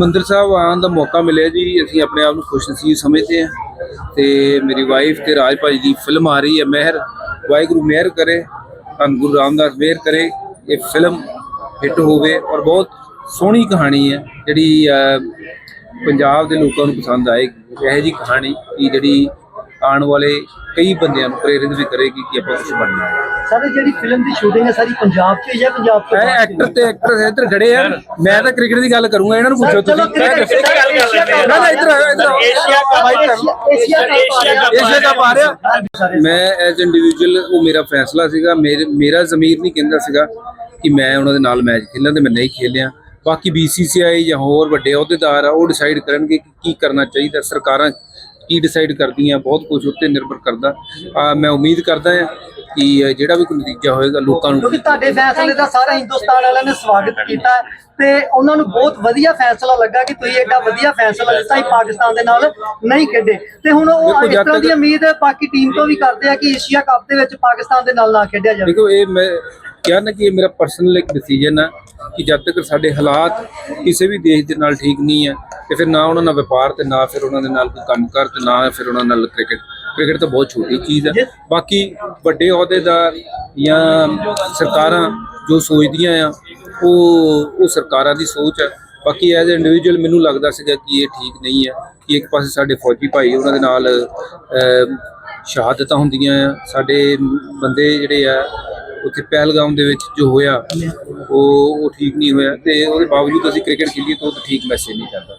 ਹਰਿਮੰਦਰ ਸਾਹਿਬ ਆਉਣ ਦਾ ਮੌਕਾ ਮਿਲਿਆ ਜੀ। ਅਸੀਂ ਆਪਣੇ ਆਪ ਨੂੰ ਖੁਸ਼ਨਸੀਬ ਸਮਝਦੇ ਹਾਂ ਤੇ ਮੇਰੀ ਵਾਈਫ ਤੇ ਰਾਜ ਭਾਜੀ ਦੀ ਫਿਲਮ ਆ ਰਹੀ ਹੈ, ਮਹਿਰ। ਵਾਹਿਗੁਰੂ ਮਿਹਰ ਕਰੇ ਧੰਨ ਗੁਰੂ ਰਾਮਦਾਸ ਮਿਹਰ ਕਰੇ, ਇਹ ਫਿਲਮ ਹਿੱਟ ਹੋਵੇ ਔਰ ਬਹੁਤ ਸੋਹਣੀ ਕਹਾਣੀ ਹੈ ਜਿਹੜੀ ਪੰਜਾਬ ਦੇ ਲੋਕਾਂ ਨੂੰ ਪਸੰਦ ਆਏਗੀ। ਇਹੋ ਜੀ ਕਹਾਣੀ ਕਿ ਜਿਹੜੀ ਆਉਣ ਵਾਲੇ ਕਈ ਬੰਦਿਆਂ ਨੂੰ ਪ੍ਰੇਰਿਤ ਵੀ ਕਰੇਗੀ ਕਿ ਆਪਾਂ ਕੁਝ ਬਣਨਾ ਹੈ। ਸਰ ਜਿਹੜੀ ਫਿਲਮ ਦੀ ਸ਼ੂਟਿੰਗ ਹੈ ਸਾਰੀ ਪੰਜਾਬ 'ਚ ਹੀ ਹੈ ਪੰਜਾਬ ਤੋਂ ਬਾਹਰ? ਐਕਟਰ ਤੇ ਐਕਟਰਸ ਇੱਧਰ ਖੜੇ ਆ। ਮੈਂ ਤਾਂ ਕ੍ਰਿਕਟ ਦੀ ਗੱਲ ਕਰੂੰਗਾ ਇਹਨਾਂ ਨੂੰ ਪੁੱਛੋ ਤੁਸੀਂ। ਮੈਂ ਕ੍ਰਿਕਟ ਦੱਸੋ। ਦੀ ਗੱਲ ਕਰ ਲੈਂਦੇ ਨਾ ਨਾ ਇੱਧਰ ਆਓ, ਇੱਧਰ ਆਓ। Asia cup. ਏਸ਼ੀਆ ਕੱਪ ਆ। ਰਿਹਾ। ਏਸ਼ੀਆ ਕੱਪ ਆ ਰਿਹਾ। ਮੈਂ ਐਜ਼ ਇੰਡੀਵਿਜੂਅਲ ਉਹ ਮੇਰਾ ਫੈਸਲਾ ਸੀਗਾ। ਮੇਰੇ ਮੇਰਾ ਜ਼ਮੀਰ ਨਹੀਂ ਕਹਿੰਦਾ ਸੀਗਾ ਕਿ ਮੈਂ ਉਹਨਾਂ ਦੇ ਨਾਲ ਮੈਚ ਖੇਲਾਂ ਤੇ ਮੈਂ ਨਹੀਂ ਖੇਲਿਆ। ਬਾਕੀ BCCI ਜਾਂ ਹੋਰ ਵੱਡੇ ਅਹੁਦੇਦਾਰ ਆ ਉਹ ਡਿਸਾਈਡ ਕਰਨਗੇ ਕਿ ਕੀ ਕਰਨਾ ਚਾਹੀਦਾ। ਸਰਕਾਰਾਂ ਕੀ ਡਿਸਾਈਡ ਕਰਦੀਆਂ ਬਹੁਤ ਕੁਝ ਉੱਤੇ ਨਿਰਭਰ ਕਰਦਾ। ਮੈਂ ਉਮੀਦ ਕਰਦਾ ਹਾਂ ਕਿ ਜਿਹੜਾ ਵੀ ਕੋਈ ਨਤੀਜਾ ਹੋਏਗਾ ਲੋਕਾਂ ਨੂੰ ਕਿਉਂਕਿ ਤੁਹਾਡੇ ਫੈਸਲੇ ਦਾ ਸਾਰਾ ਹਿੰਦੁਸਤਾਨ ਵਾਲਿਆਂ ਨੇ ਸਵਾਗਤ ਕੀਤਾ ਤੇ ਉਹਨਾਂ ਨੂੰ ਬਹੁਤ ਵਧੀਆ ਫੈਸਲਾ ਲੱਗਾ ਕਿ ਤੁਸੀਂ ਐਡਾ ਵਧੀਆ ਫੈਸਲਾ ਲਿੱਤਾ ਹੀ ਪਾਕਿਸਤਾਨ ਦੇ ਨਾਲ ਨਹੀਂ ਖੇਡੇ। ਤੇ ਹੁਣ ਉਹ ਇਸ ਤਰ੍ਹਾਂ ਦੀ ਉਮੀਦ ਬਾਕੀ ਟੀਮ ਤੋਂ ਵੀ ਕਰਦੇ ਆ ਕਿ ਏਸ਼ੀਆ ਕੱਪ ਦੇ ਵਿੱਚ ਪਾਕਿਸਤਾਨ ਦੇ ਨਾਲ ਨਾ ਖੇਡਿਆ ਜਾਵੇ। ਦੇਖੋ ਇਹ ਮੈਂ ਕਿਹਾ ਨਾ ਕਿ ਇਹ ਮੇਰਾ ਪਰਸਨਲ ਇੱਕ ਡਿਸੀਜਨ ਹੈ ਕਿ ਜਦ ਤੱਕ ਸਾਡੇ ਹਾਲਾਤ ਕਿਸੇ ਵੀ ਦੇਸ਼ ਦੇ ਨਾਲ ਠੀਕ ਨਹੀਂ ਹੈ ਤੇ ਫਿਰ ਨਾ ਉਹਨਾਂ ਨਾਲ ਵਪਾਰ ਤੇ ਨਾ ਫਿਰ ਉਹਨਾਂ ਦੇ ਨਾਲ ਕੋਈ ਕੰਮ ਕਰ ਤੇ ਨਾ ਫਿਰ ਉਹਨਾਂ ਨਾਲ ਕ੍ਰਿਕਟ। ਕ੍ਰਿਕਟ ਤਾਂ ਬਹੁਤ ਛੋਟੀ ਚੀਜ਼ ਹੈ ਬਾਕੀ ਵੱਡੇ ਅਹੁਦੇਦਾਰ ਜਾਂ ਸਰਕਾਰਾਂ ਜੋ ਸੋਚਦੀਆਂ ਆ, ਉਹ ਉਹ ਸਰਕਾਰਾਂ ਦੀ ਸੋਚ ਹੈ ਬਾਕੀ ਐਜ਼ ਇੰਡੀਵਿਜੂਅਲ ਮੈਨੂੰ ਲੱਗਦਾ ਸੀਗਾ ਕਿ ਇਹ ਠੀਕ ਨਹੀਂ ਹੈ ਕਿ ਇੱਕ ਪਾਸੇ ਸਾਡੇ ਫੌਜੀ ਭਾਈ ਉਹਨਾਂ ਦੇ ਨਾਲ ਸ਼ਹਾਦਤਾਂ ਹੁੰਦੀਆਂ ਆ। ਸਾਡੇ ਬੰਦੇ ਜਿਹੜੇ ਆ ਉੱਥੇ ਪਹਿਲਗਾਮ ਦੇ ਵਿੱਚ ਜੋ ਹੋਇਆ, ਉਹ ਉਹ ਠੀਕ ਨਹੀਂ ਹੋਇਆ ਤੇ ਉਹਦੇ ਬਾਵਜੂਦ ਅਸੀਂ ਕ੍ਰਿਕਟ ਖੇਲੀਏ ਤਾਂ ਉਹ ਠੀਕ ਮੈਸੇਜ ਨਹੀਂ ਜਾਂਦਾ